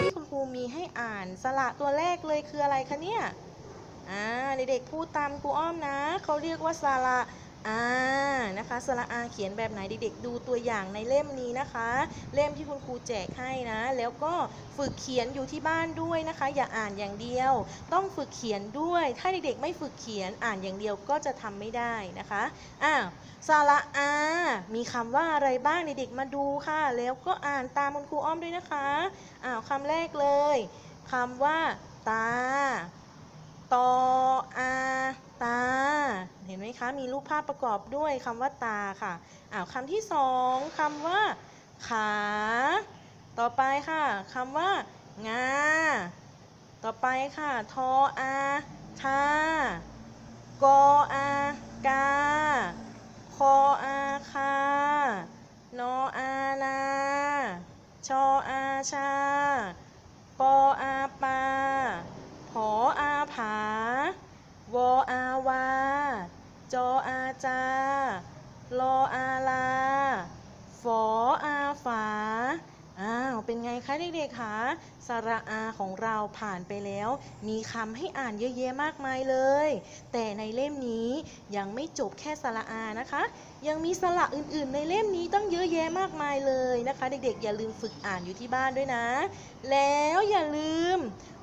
ที่คุณครูมีให้อ่านสระตัวแรกเลยคืออะไรคะเนี่ย อ่า เด็กๆพูดตามครูอ้อมนะ เขาเรียกว่าสระ อานะคะสระอาเขียนแบบไหนเด็กๆดูตัวอย่างในเล่มนี้นะคะ เล่มที่คุณครูแจกให้นะ แล้วก็ฝึกเขียนอยู่ที่บ้านด้วยนะคะ อย่าอ่านอย่างเดียว ต้องฝึกเขียนด้วย ถ้าเด็กๆไม่ฝึกเขียนอ่านอย่างเดียวก็จะทำไม่ได้นะคะอ้าวสระอา มีคำว่าอะไรบ้างเด็กๆมาดูค่ะ แล้วก็อ่านตามคุณครูอ้อมด้วยนะคะอ้าวคำแรกเลยคำว่า ตาตออาตา เห็นไหมคะ มีรูปภาพประกอบด้วยคำว่าตาค่ะอ้าวคำที่สองคำว่า ขา ต่อไปค่ะคำว่า งา ต่อไปค่ะ ทออาทากออากา คออาคานออานาชออาชาปออาปาผออาผาวออาวา จออาจาลออาลา ฝออาฝา อ้าว เป็นไงคะเด็กๆคะสระอาของเราผ่านไปแล้ว มีคำให้อ่านเยอะแยะมากมายเลย แต่ในเล่มนี้ยังไม่จบแค่สระอานะคะ ยังมีสระอื่นๆ ในเล่มนี้ตั้งเยอะแยะมากมายเลยนะคะ เด็กๆ อย่าลืมฝึกอ่านอยู่ที่บ้านด้วยนะ แล้วอย่าลืม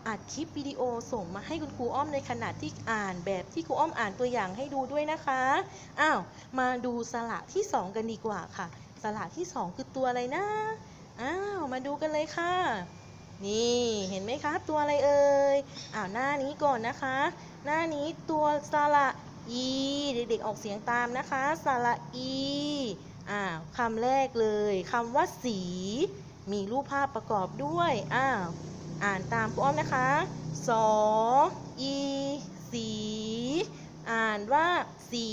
อัดคลิปวิดีโอส่งมาให้คุณครูอ้อมในขณะที่อ่านแบบที่ครูอ้อมอ่านตัวอย่างให้ดูด้วยนะคะ อ้าว มาดูสระที่สองกันดีกว่าค่ะ สระที่สองคือตัวอะไรนะ อ้าว มาดูกันเลยค่ะ นี่เห็นไหมคะตัวอะไรเอ่ย อ้าวหน้านี้ก่อนนะคะ หน้านี้ตัวสระอีเด็กๆออกเสียงตามนะคะ สระอีอ้าวคำแรกเลยคำว่าสี มีรูปภาพประกอบด้วย อ้าว อ่านตามครูอ้อมนะคะ สอ อี สี อ่านว่าสี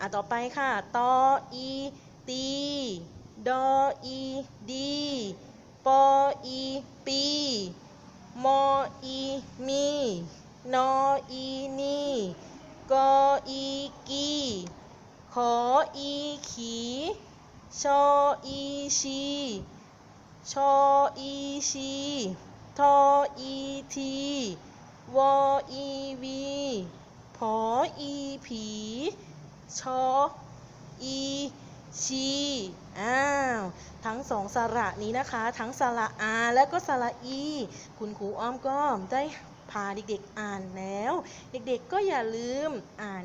อะต่อไปค่ะ ตอ อี ตี ดอ อี ดี ปอ อี ปี มอ อี มี นอ อี นีกอ อี กี ขอ อี ขี ชอ อี ชี ชอ อี ชี ทออีทีวออีวีผออีผีชออีชีอ้าว ทั้งสองสระนี้นะคะ ทั้งสระอาและก็สระอี คุณครูอ้อมก็ได้พาเด็กๆอ่านแล้ว เด็กๆก็อย่าลืมอ่าน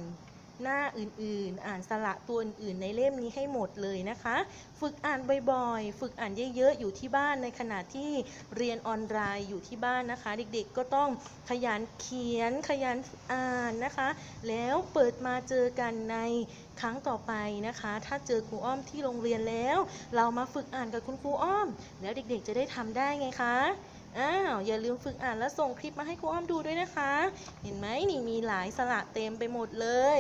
หน้าอื่นๆ อ่านสระตัวอื่นในเล่มนี้ให้หมดเลยนะคะ ฝึกอ่านบ่อยๆ ฝึกอ่านเยอะๆ อยู่ที่บ้านในขณะที่เรียนออนไลน์อยู่ที่บ้านนะคะ เด็กๆก็ต้องขยันเขียนขยันอ่านนะคะ แล้วเปิดมาเจอกันในครั้งต่อไปนะคะ ถ้าเจอครูอ้อมที่โรงเรียนแล้ว เรามาฝึกอ่านกับคุณครูอ้อม แล้วเด็กๆจะได้ทำได้ไงคะ อ้าวอย่าลืมฝึกอ่านและส่งคลิปมาให้ครูอ้อมดูด้วยนะคะ เห็นไหมนี่มีหลายสระเต็มไปหมดเลย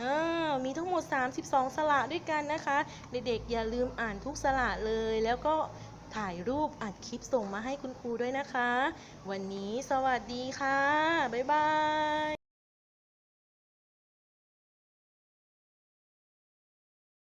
อ้าวมีทั้งหมด 32 สระด้วยกันนะคะ เด็กๆอย่าลืมอ่านทุกสระเลย แล้วก็ถ่ายรูปอัดคลิปส่งมาให้คุณครูด้วยนะคะ วันนี้สวัสดีค่ะ บ๊ายบาย